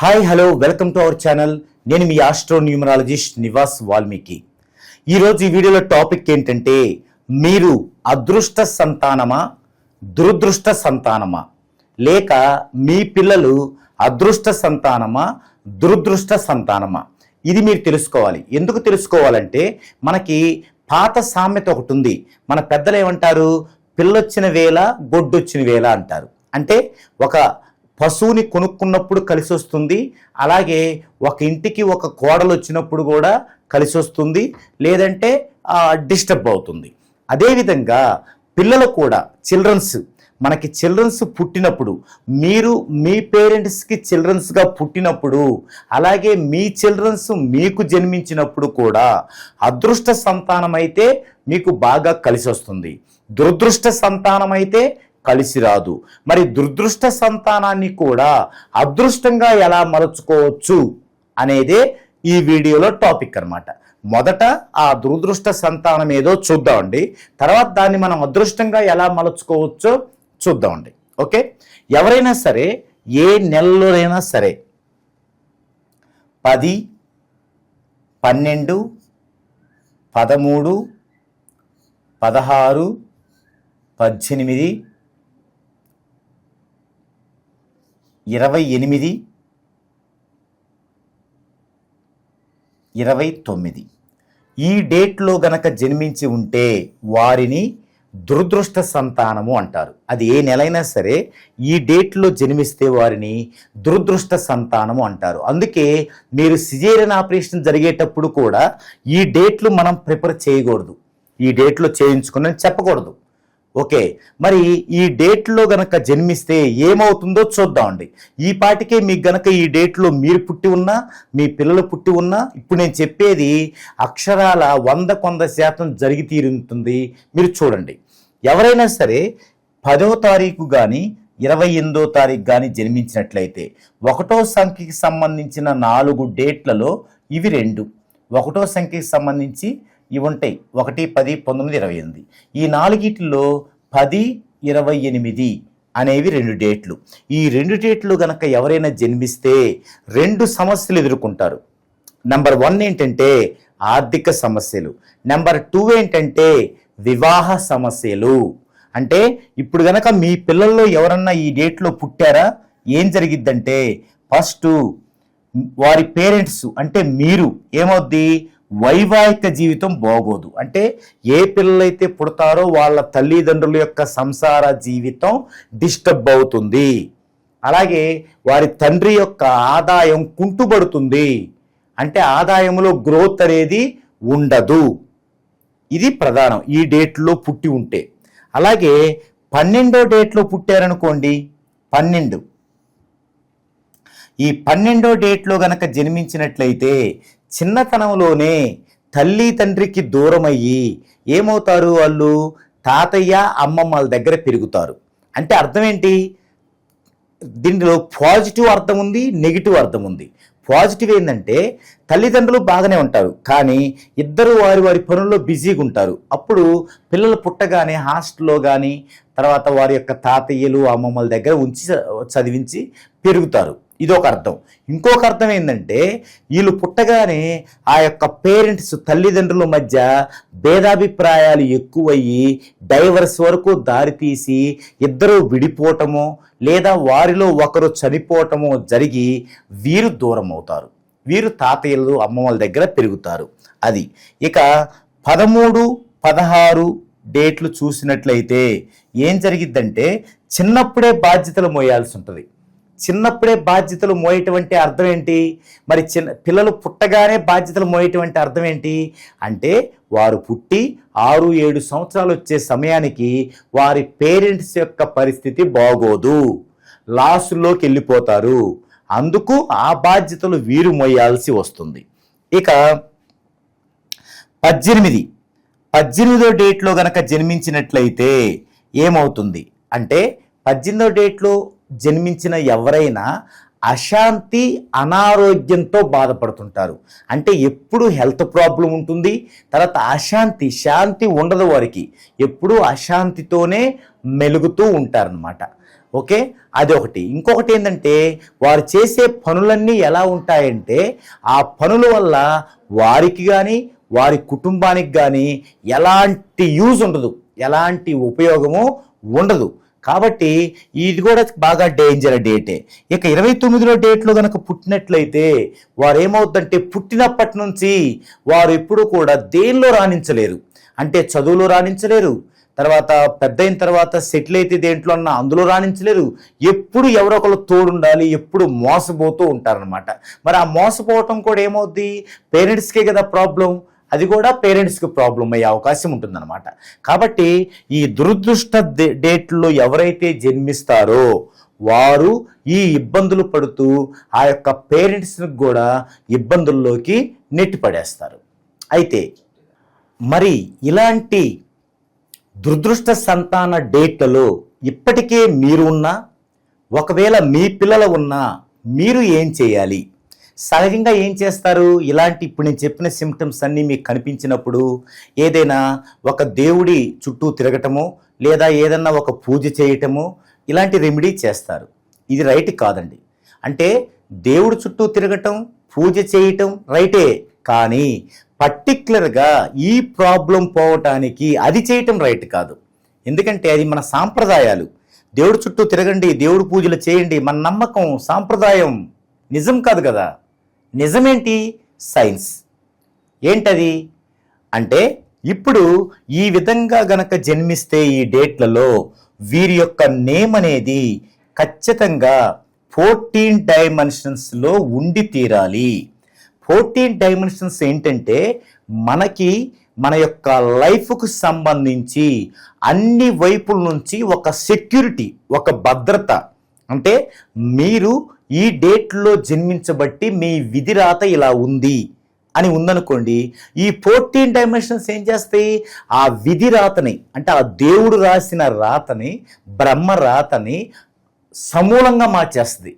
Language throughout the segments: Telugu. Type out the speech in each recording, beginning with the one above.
Hi hello welcome to our channel. నేను మీ ఆస్ట్రో న్యూమరాలజిస్ట్ నివాస్ వాల్మీకి. ఈరోజు ఈ వీడియోలో టాపిక్ ఏంటంటే మీరు అదృష్ట సంతానమా దురదృష్ట సంతానమా? లేక మీ పిల్లలు అదృష్ట సంతానమా దురదృష్ట సంతానమా? ఇది మీరు తెలుసుకోవాలి. ఎందుకు తెలుసుకోవాలంటే మనకి పాత సామెత ఒకటి ఉంది. మన పెద్దలు ఏమంటారు? పిల్లొచ్చిన వేళ గొడ్డొచ్చిన వేళ అంటారు. అంటే ఒక పశువుని కొనుక్కున్నప్పుడు కలిసి వస్తుంది అలాగే ఒక ఇంటికి ఒక కోడలు వచ్చినప్పుడు కూడా కలిసి వస్తుంది లేదంటే డిస్టర్బ్ అవుతుంది. అదేవిధంగా పిల్లలు కూడా చిల్డ్రన్స్ మనకి చిల్డ్రన్స్ పుట్టినప్పుడు మీరు మీ పేరెంట్స్కి చిల్డ్రన్స్గా పుట్టినప్పుడు అలాగే మీ చిల్డ్రన్స్ మీకు జన్మించినప్పుడు కూడా అదృష్ట సంతానం అయితే మీకు బాగా కలిసి వస్తుంది దురదృష్ట సంతానం అయితే కలిసి రాదు. మరి దుర్దృష్ట సంతానాన్ని కూడా అదృష్టంగా ఎలా మలుచుకోవచ్చు అనేదే ఈ వీడియోలో టాపిక్ అనమాట మొదట ఆ దురదృష్ట సంతానం ఏదో చూద్దామండి. తర్వాత దాన్ని మనం అదృష్టంగా ఎలా మలుచుకోవచ్చో చూద్దామండి. ఓకే? ఎవరైనా సరే ఏ నెలలోనైనా సరే పది పన్నెండు పదమూడు పదహారు పద్దెనిమిది ఇరవై ఎనిమిది. ఇరవై తొమ్మిది. ఈ డేట్లో గనక జన్మించి ఉంటే వారిని దురదృష్ట సంతానము అంటారు. అది ఏ నెలైనా సరే ఈ డేట్లో జన్మిస్తే వారిని దురదృష్ట సంతానము అంటారు. అందుకే మీరు సిజేరియన్ ఆపరేషన్ జరిగేటప్పుడు కూడా ఈ డేట్లు మనం ప్రిపేర్ చేయకూడదు. ఈ డేట్లో చేయించుకుని చెప్పకూడదు. ఓకే. మరి ఈ డేట్లో గనక జన్మిస్తే ఏమవుతుందో చూద్దామండి ఈ పాటికే మీకు గనక ఈ డేట్లో మీరు పుట్టి ఉన్నా మీ పిల్లలు పుట్టి ఉన్నా ఇప్పుడు నేను చెప్పేది అక్షరాల వంద కొంద శాతం జరిగి తీరుతుంది. మీరు చూడండి. ఎవరైనా సరే పదో తారీఖు కానీ ఇరవై ఎనిమిదో తారీఖు కానీ జన్మించినట్లయితే ఒకటో సంఖ్యకి సంబంధించిన నాలుగు డేట్లలో ఇవి రెండు. ఒకటో సంఖ్యకి సంబంధించి ఇవి ఉంటాయి. ఒకటి పది పంతొమ్మిది ఇరవై ఎనిమిది. ఈ నాలుగిటిలో పది ఇరవై ఎనిమిది అనేవి రెండు డేట్లు. ఈ రెండు డేట్లు గనక ఎవరైనా జన్మిస్తే రెండు సమస్యలు ఎదుర్కొంటారు. నెంబర్ వన్ ఏంటంటే ఆర్థిక సమస్యలు. నెంబర్ టూ ఏంటంటే వివాహ సమస్యలు. అంటే ఇప్పుడు గనక మీ పిల్లల్లో ఎవరన్నా ఈ డేట్లో పుట్టారా? ఏం జరిగిద్దంటే ఫస్ట్ వారి పేరెంట్స్ అంటే మీరు ఏమవుద్ది? వైవాహిక జీవితం బాగోదు. అంటే ఏ పిల్లలైతే పుడతారో వాళ్ళ తల్లిదండ్రుల యొక్క సంసార జీవితం డిస్టర్బ్ అవుతుంది. అలాగే వారి తండ్రి యొక్క ఆదాయం కుంటుపడుతుంది అంటే ఆదాయంలో గ్రోత్ అనేది ఉండదు. ఇది ప్రధానం. ఈ డేట్లో పుట్టి ఉంటే. అలాగే పన్నెండో డేట్లో పుట్టారనుకోండి. పన్నెండు. ఈ పన్నెండో డేట్లో గనక జన్మించినట్లయితే చిన్నతనంలోనే తల్లి తండ్రికి దూరమయ్యి ఏమవుతారు వాళ్ళు? తాతయ్య అమ్మమ్మల దగ్గర పెరుగుతారు. అంటే అర్థం ఏంటి? దీనిలో పాజిటివ్ అర్థం ఉంది నెగిటివ్ అర్థం ఉంది. పాజిటివ్ ఏంటంటే తల్లిదండ్రులు బాగానే ఉంటారు కానీ ఇద్దరు వారి వారి పనుల్లో బిజీగా ఉంటారు. అప్పుడు పిల్లలు పుట్టగానే హాస్టల్లో కానీ తర్వాత వారి యొక్క తాతయ్యలు అమ్మమ్మల దగ్గర ఉంచి చదివించి పెరుగుతారు. ఇది ఒక అర్థం. ఇంకొక అర్థం ఏంటంటే వీళ్ళు పుట్టగానే ఆ యొక్క పేరెంట్స్ తల్లిదండ్రుల మధ్య భేదాభిప్రాయాలు ఎక్కువయ్యి డైవర్స్ వరకు దారితీసి ఇద్దరు విడిపోవటమో లేదా వారిలో ఒకరు చనిపోవటమో జరిగి వీరు దూరం అవుతారు వీరు తాతయ్యలు అమ్మమ్మల దగ్గర పెరుగుతారు. అది. ఇక పదమూడు పదహారు డేట్లు చూసినట్లయితే ఏం జరిగిద్దంటే చిన్నప్పుడే బాధ్యతలు మోయాల్సి ఉంటుంది. చిన్నప్పుడే బాధ్యతలు మోయటం అర్థం ఏంటి? మరి చిన్న పిల్లలు పుట్టగానే బాధ్యతలు మోయటం అర్థం ఏంటి? అంటే వారు పుట్టి ఆరు ఏడు సంవత్సరాలు వచ్చే సమయానికి వారి పేరెంట్స్ యొక్క పరిస్థితి బాగోదు. లాసుల్లోకి వెళ్ళిపోతారు. అందుకు ఆ బాధ్యతలు వీరు మోయాల్సి వస్తుంది. ఇక పద్దెనిమిది. పద్దెనిమిదో డేట్లో గనక జన్మించినట్లయితే ఏమవుతుంది? అంటే పద్దెనిమిదో డేట్లో జన్మించిన ఎవరైనా అశాంతి అనారోగ్యంతో బాధపడుతుంటారు. అంటే ఎప్పుడు హెల్త్ ప్రాబ్లం ఉంటుంది తర్వాత అశాంతి శాంతి ఉండదు వారికి. ఎప్పుడు అశాంతితోనే మెలుగుతూ ఉంటారనమాట ఓకే? అది ఒకటి ఇంకొకటి ఏంటంటే వారు చేసే పనులన్నీ ఎలా ఉంటాయంటే ఆ పనుల వల్ల వారికి కానీ వారి కుటుంబానికి కానీ ఎలాంటి యూజ్ ఉండదు. ఎలాంటి ఉపయోగము ఉండదు. కాబట్టి ఇది కూడా బాగా డేంజర్ డేటే ఇక ఇరవై తొమ్మిదిలో డేట్లో కనుక పుట్టినట్లయితే వారు ఏమవుతుందంటే పుట్టినప్పటి నుంచి వారు ఎప్పుడు కూడా దేనిలో రాణించలేరు. అంటే చదువులో రాణించలేరు. తర్వాత పెద్ద అయిన తర్వాత సెటిల్ అయితే దేంట్లో అన్నా అందులో రాణించలేరు. ఎప్పుడు ఎవరో ఒకరు తోడుండాలి ఎప్పుడు మోసపోతూ ఉంటారనమాట మరి ఆ మోసపోవటం కూడా ఏమవుద్ది? పేరెంట్స్కే కదా ప్రాబ్లం అది కూడా పేరెంట్స్కి ప్రాబ్లం అయ్యే అవకాశం ఉంటుందన్నమాట. కాబట్టి ఈ దురదృష్ట డేట్లో ఎవరైతే జన్మిస్తారో వారు ఈ ఇబ్బందులు పడుతూ ఆ యొక్క పేరెంట్స్ని కూడా ఇబ్బందుల్లోకి నెట్టిపడేస్తారు. అయితే మరి ఇలాంటి దురదృష్ట సంతాన డేట్లలో ఇప్పటికే మీరు ఉన్నా ఒకవేళ మీ పిల్లలు ఉన్నా మీరు ఏం చేయాలి? సహజంగా ఏం చేస్తారు? ఇలాంటి ఇప్పుడు నేను చెప్పిన సిమ్టమ్స్ అన్నీ మీకు కనిపించినప్పుడు ఏదైనా ఒక దేవుడి చుట్టూ తిరగటము లేదా ఏదన్నా ఒక పూజ చేయటము ఇలాంటి రెమెడీ చేస్తారు. ఇది రైట్ కాదండి. అంటే దేవుడి చుట్టూ తిరగటం పూజ చేయటం రైటే కానీ పర్టిక్యులర్గా ఈ ప్రాబ్లం పోవటానికి అది చేయటం రైట్ కాదు. ఎందుకంటే అది మన సాంప్రదాయాలు. దేవుడి చుట్టూ తిరగండి దేవుడి పూజలు చేయండి మన నమ్మకం సాంప్రదాయం నిజం కాదు కదా. నిజమేంటి? సైన్స్. ఏంటది? అంటే ఇప్పుడు ఈ విధంగా గనక జన్మిస్తే ఈ డేట్లలో వీరి యొక్క నేమ్ అనేది ఖచ్చితంగా ఫోర్టీన్ డైమెన్షన్స్లో ఉండి తీరాలి. ఫోర్టీన్ డైమెన్షన్స్ ఏంటంటే మనకి మన యొక్క లైఫ్కు సంబంధించి అన్ని వైపుల నుంచి ఒక సెక్యూరిటీ ఒక భద్రత. అంటే మీరు ఈ డేట్లో జన్మించబట్టి మీ విధి రాత ఇలా ఉంది అని ఉందనుకోండి ఈ ఫోర్టీన్ డైమెన్షన్స్ ఏం చేస్తాయి? ఆ విధి రాతని అంటే ఆ దేవుడు రాసిన రాతని బ్రహ్మ రాతని సమూలంగా మార్చేస్తుంది.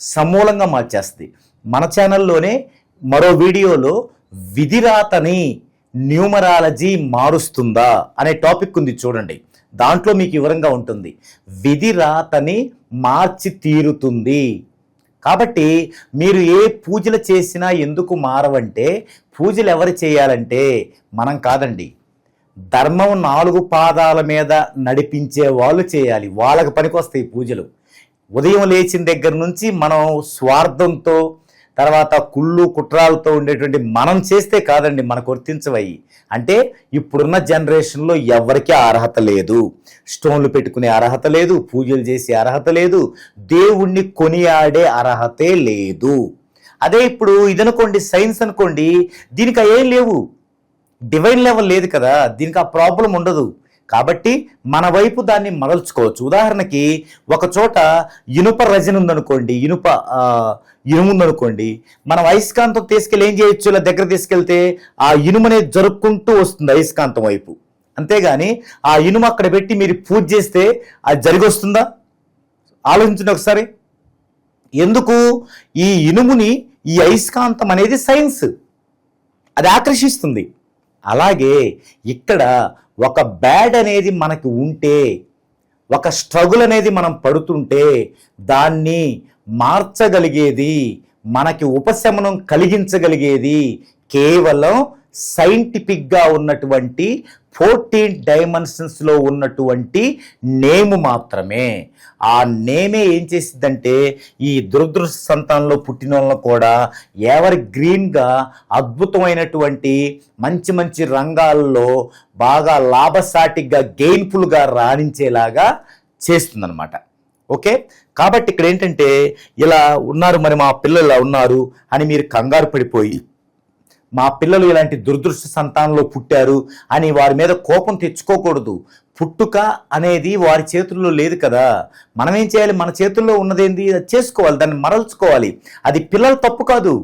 సమూలంగా మార్చేస్తుంది. మన ఛానల్లోనే మరో వీడియోలో విధిరాతని న్యూమరాలజీ మారుస్తుందా అనే టాపిక్ ఉంది చూడండి. దాంట్లో మీకు వివరంగా ఉంటుంది. విధిరాతని మార్చి తీరుతుంది. కాబట్టి మీరు ఏ పూజలు చేసినా ఎందుకు మారవంటే పూజలు ఎవరు చేయాలంటే మనం కాదండి. ధర్మం నాలుగు పాదాల మీద నడిపించే వాళ్ళు చేయాలి. వాళ్ళకి పనికొస్తాయి పూజలు. ఉదయం లేచిన దగ్గర నుంచి మనం స్వార్థంతో తర్వాత కుళ్ళు కుట్రాలతో ఉండేటువంటి మనం చేస్తే కాదండి మనకు వర్తించవయి అంటే ఇప్పుడున్న జనరేషన్లో ఎవరికీ అర్హత లేదు. స్టోన్లు పెట్టుకునే అర్హత లేదు పూజలు చేసే అర్హత లేదు దేవుణ్ణి కొనియాడే అర్హతే లేదు. అదే ఇప్పుడు ఇదనుకోండి సైన్స్ అనుకోండి దీనికి ఏం లేవు. డివైన్ లెవెల్ లేదు కదా దీనికి ఆ ప్రాబ్లం ఉండదు. కాబట్టి మన వైపు దాన్ని మరల్చుకోవచ్చు. ఉదాహరణకి ఒక చోట ఇనుప రజన ఉందనుకోండి ఇనుప ఇనుము ఉందనుకోండి మనం అయస్కాంతం తీసుకెళ్ళి ఏం చేయొచ్చు? ఇలా దగ్గర తీసుకెళ్తే ఆ ఇనుము అనేది జరుపుకుంటూ వస్తుంది అయస్కాంతం వైపు. అంతేగాని ఆ ఇనుము అక్కడ పెట్టి మీరు పూజ చేస్తే అది జరిగొస్తుందా? ఆలోచించండి ఒకసారి. ఎందుకు? ఈ ఇనుముని ఈ అయస్కాంతం అనేది సైన్స్. అది ఆకర్షిస్తుంది. అలాగే ఇక్కడ ఒక బ్యాడ్ అనేది మనకి ఉంటే ఒక స్ట్రగుల్ అనేది మనం పడుతుంటే దాన్ని మార్చగలిగేది మనకి ఉపశమనం కలిగించగలిగేది కేవలం సైంటిఫిక్గా ఉన్నటువంటి ఫోర్టీన్ డైమెన్షన్స్లో ఉన్నటువంటి నేము మాత్రమే. ఆ నేమే ఏం చేసిందంటే ఈ దురదృష్ట సంతానంలో పుట్టిన వాళ్ళు కూడా ఎవరి గ్రీన్గా అద్భుతమైనటువంటి మంచి మంచి రంగాల్లో బాగా లాభసాటిగా గెయిన్ఫుల్గా రాణించేలాగా చేస్తుందన్నమాట. ఓకే? కాబట్టి ఇక్కడ ఏంటంటే ఇలా ఉన్నారు మరి మా పిల్లలు ఉన్నారు అని మీరు కంగారు పడిపోయి మా పిల్లలు ఇలాంటి దురదృష్ట సంతానంలో పుట్టారు అని వారి మీద కోపం తెచ్చుకోకూడదు. పుట్టుక అనేది వారి చేతుల్లో లేదు కదా. మనం ఏం చేయాలి? మన చేతుల్లో ఉన్నదేంది? అది చేసుకోవాలి. దాన్ని మరల్చుకోవాలి. అది పిల్లల తప్పు కాదు.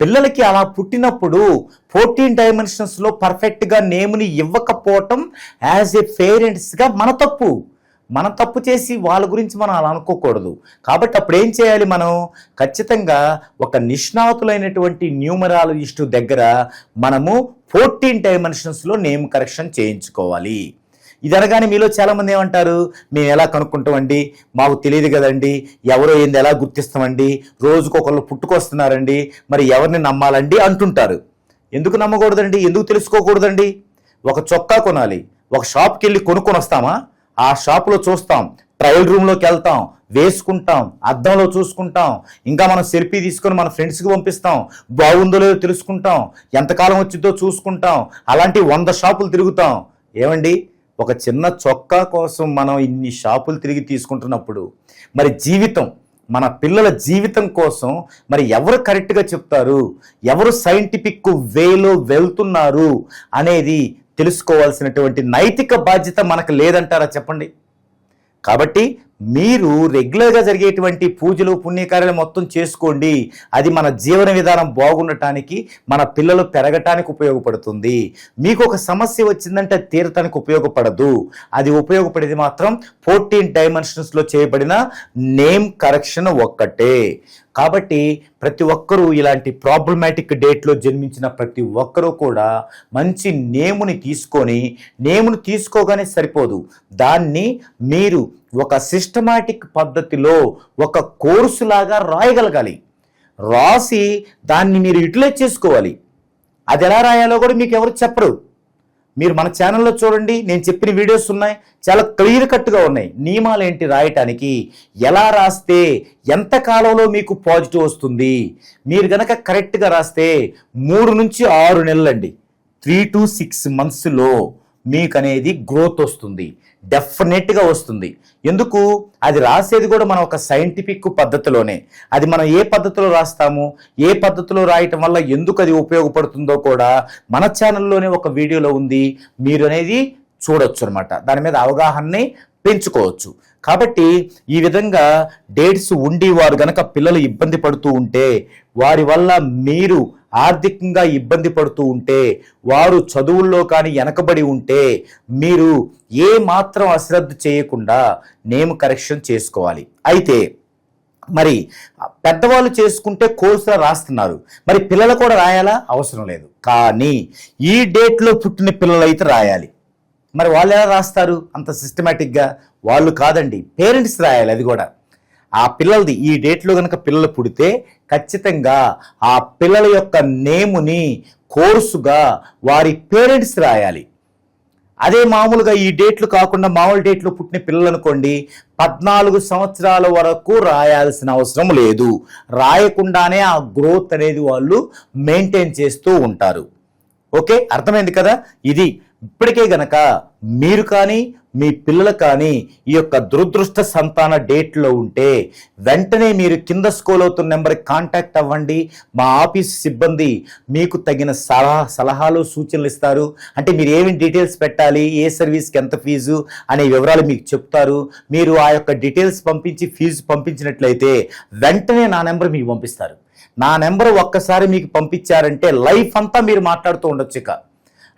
పిల్లలకి అలా పుట్టినప్పుడు ఫోర్టీన్ డైమెన్షన్స్లో పర్ఫెక్ట్గా నేముని ఇవ్వకపోవటం యాజ్ ఏ పేరెంట్స్గా మన తప్పు. మనం తప్పు చేసి వాళ్ళ గురించి మనం అలా అనుకోకూడదు. కాబట్టి అప్పుడు ఏం చేయాలి మనం? ఖచ్చితంగా ఒక నిష్ణాతులైనటువంటి న్యూమరాలజిస్టు దగ్గర మనము ఫోర్టీన్ డైమెన్షన్స్లో నేమ్ కరెక్షన్ చేయించుకోవాలి. ఇది అనగానే మీలో చాలామంది ఏమంటారు? మేము ఎలా కనుక్కుంటామండి? మాకు తెలియదు కదండి. ఎవరో ఏంది ఎలా గుర్తిస్తామండి? రోజుకొకళ్ళు పుట్టుకొస్తున్నారండి. మరి ఎవరిని నమ్మాలండి? అంటుంటారు. ఎందుకు నమ్మకూడదండి? ఎందుకు తెలుసుకోకూడదండి? ఒక చొక్కా కొనాలి. ఒక షాప్కి వెళ్ళి కొనుక్కొని వస్తామా ఆ షాపులో చూస్తాం ట్రయల్ రూమ్లోకి వెళ్తాం వేసుకుంటాం అద్దంలో చూసుకుంటాం ఇంకా మనం సెల్ఫీ తీసుకొని మన ఫ్రెండ్స్కి పంపిస్తాం బాగుందో లేదో తెలుసుకుంటాం ఎంతకాలం వచ్చిందో చూసుకుంటాం అలాంటి వంద షాపులు తిరుగుతాం. ఏమండి? ఒక చిన్న చొక్కా కోసం మనం ఇన్ని షాపులు తిరిగి తీసుకుంటున్నప్పుడు మరి జీవితం మన పిల్లల జీవితం కోసం మరి ఎవరు కరెక్ట్గా చెప్తారు? ఎవరు సైంటిఫిక్ వేలో వెళ్తున్నారు? అనేది తెలుసుకోవాల్సినటువంటి నైతిక బాధ్యత మనకు లేదంటారా చెప్పండి? కాబట్టి మీరు రెగ్యులర్గా జరిగేటువంటి పూజలు పుణ్యకార్యాలు మొత్తం చేసుకోండి. అది మన జీవన విధానం బాగుండటానికి మన పిల్లలు పెరగటానికి ఉపయోగపడుతుంది. మీకు ఒక సమస్య వచ్చిందంటే తీరటానికి ఉపయోగపడదు. అది ఉపయోగపడేది మాత్రం ఫోర్టీన్ డైమెన్షన్స్లో చేయబడిన నేమ్ కరెక్షన్ ఒక్కటే. కాబట్టి ప్రతి ఒక్కరూ ఇలాంటి ప్రాబ్లమాటిక్ డేట్లో జన్మించిన ప్రతి ఒక్కరూ కూడా మంచి నేముని తీసుకొని నేముని తీసుకోగానే సరిపోదు. దాన్ని మీరు ఒక సిస్టమాటిక్ పద్ధతిలో ఒక కోర్సు లాగా రాయగలగాలి. రాసి దాన్ని మీరు యూటిలైజ్ చేసుకోవాలి. అది ఎలా రాయాలో కూడా మీకు ఎవరు చెప్పరు. మీరు మన ఛానల్లో చూడండి నేను చెప్పిన వీడియోస్ ఉన్నాయి చాలా క్లియర్ కట్గా ఉన్నాయి. నియమాలు ఏంటి రాయటానికి? ఎలా రాస్తే ఎంత కాలంలో మీకు పాజిటివ్ వస్తుంది? మీరు గనక కరెక్ట్గా రాస్తే మూడు నుంచి ఆరు నెలలండి. త్రీ టు సిక్స్ మంత్స్లో మీకు అనేది గ్రోత్ వస్తుంది. డెఫినెట్గా వస్తుంది. ఎందుకు? అది రాసేది కూడా మనం ఒక సైంటిఫిక్ పద్ధతిలోనే. అది మనం ఏ పద్ధతిలో రాస్తాము? ఏ పద్ధతిలో రాయటం వల్ల ఎందుకు అది ఉపయోగపడుతుందో కూడా మన ఛానల్లోనే ఒక వీడియోలో ఉంది. మీరు అనేది చూడొచ్చు అనమాట దాని మీద అవగాహనని పెంచుకోవచ్చు. కాబట్టి ఈ విధంగా డేట్స్ ఉండి వారు గనక పిల్లలు ఇబ్బంది పడుతూ ఉంటే వారి వల్ల మీరు ఆర్థికంగా ఇబ్బంది పడుతూ ఉంటే వారు చదువుల్లో కానీ వెనకబడి ఉంటే మీరు ఏ మాత్రం అశ్రద్ధ చేయకుండా నేమ్ కరెక్షన్ చేసుకోవాలి. అయితే మరి పెద్దవాళ్ళు చేసుకుంటే కోర్సులో రాస్తున్నారు. మరి పిల్లలు కూడా రాయాలా? అవసరం లేదు. కానీ ఈ డేట్లో పుట్టిన పిల్లలు అయితే రాయాలి. మరి వాళ్ళు ఎలా రాస్తారు? అంత సిస్టమేటిక్గా వాళ్ళు కాదండి. పేరెంట్స్ రాయాలి అది కూడా. ఆ పిల్లలది ఈ డేట్లో కనుక పిల్లలు పుడితే ఖచ్చితంగా ఆ పిల్లల యొక్క నేముని కోర్సుగా వారి పేరెంట్స్ రాయాలి. అదే మామూలుగా ఈ డేట్లు కాకుండా మామూలు డేట్లు పుట్టిన పిల్లలు అనుకోండి పద్నాలుగు సంవత్సరాల వరకు రాయాల్సిన అవసరం లేదు. రాయకుండానే ఆ గ్రోత్ అనేది వాళ్ళు మెయింటైన్ చేస్తూ ఉంటారు. ఓకే? అర్థమైంది కదా? ఇది ఇప్పటికే గనక మీరు కానీ మీ పిల్లలు కానీ ఈ యొక్క దురదృష్ట సంతాన డేట్లో ఉంటే వెంటనే మీరు కింద స్కోల్ అవుతున్న నెంబర్కి కాంటాక్ట్ అవ్వండి. మా ఆఫీస్ సిబ్బంది మీకు తగిన సలహా సలహాలు సూచనలు ఇస్తారు. అంటే మీరు ఏమి డీటెయిల్స్ పెట్టాలి ఏ సర్వీస్కి ఎంత ఫీజు అనే వివరాలు మీకు చెప్తారు. మీరు ఆ యొక్క డీటెయిల్స్ పంపించి ఫీజు పంపించినట్లయితే వెంటనే నా నెంబర్ మీకు పంపిస్తారు. నా నెంబర్ ఒక్కసారి మీకు పంపించారంటే లైఫ్ అంతా మీరు మాట్లాడుతూ ఉండొచ్చు ఇక.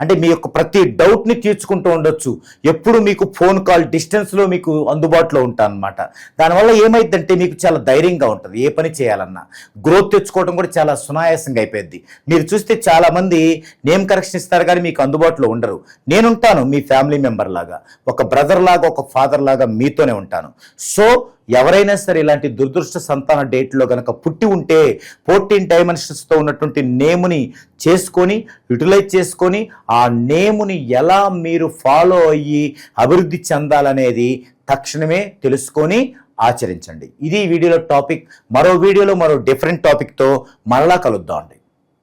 అంటే మీ యొక్క ప్రతి డౌట్ని తీర్చుకుంటూ ఉండొచ్చు. ఎప్పుడు మీకు ఫోన్ కాల్ డిస్టెన్స్లో మీకు అందుబాటులో ఉంటాను అనమాట దానివల్ల ఏమైందంటే మీకు చాలా ధైర్యంగా ఉంటుంది. ఏ పని చేయాలన్నా. గ్రోత్ తెచ్చుకోవడం కూడా చాలా సునాయాసంగా అయిపోయింది మీరు చూస్తే చాలామంది నేమ్ కరెక్షన్ ఇస్తారు కానీ మీకు అందుబాటులో ఉండరు. నేనుంటాను మీ ఫ్యామిలీ మెంబర్ లాగా ఒక బ్రదర్ లాగా ఒక ఫాదర్ లాగా మీతోనే ఉంటాను. సో ఎవరైనా సరే ఇలాంటి దురదృష్ట సంతాన డేట్లో గనక పుట్టి ఉంటే ఫోర్టీన్ డైమెన్షన్స్తో ఉన్నటువంటి నేముని చేసుకొని యూటిలైజ్ చేసుకొని ఆ నేముని ఎలా మీరు ఫాలో అయ్యి అభివృద్ధి చెందాలనేది తక్షణమే తెలుసుకొని ఆచరించండి. ఇది వీడియోలో టాపిక్. మరో వీడియోలో మరో డిఫరెంట్ టాపిక్తో మరలా కలుద్దాం అండి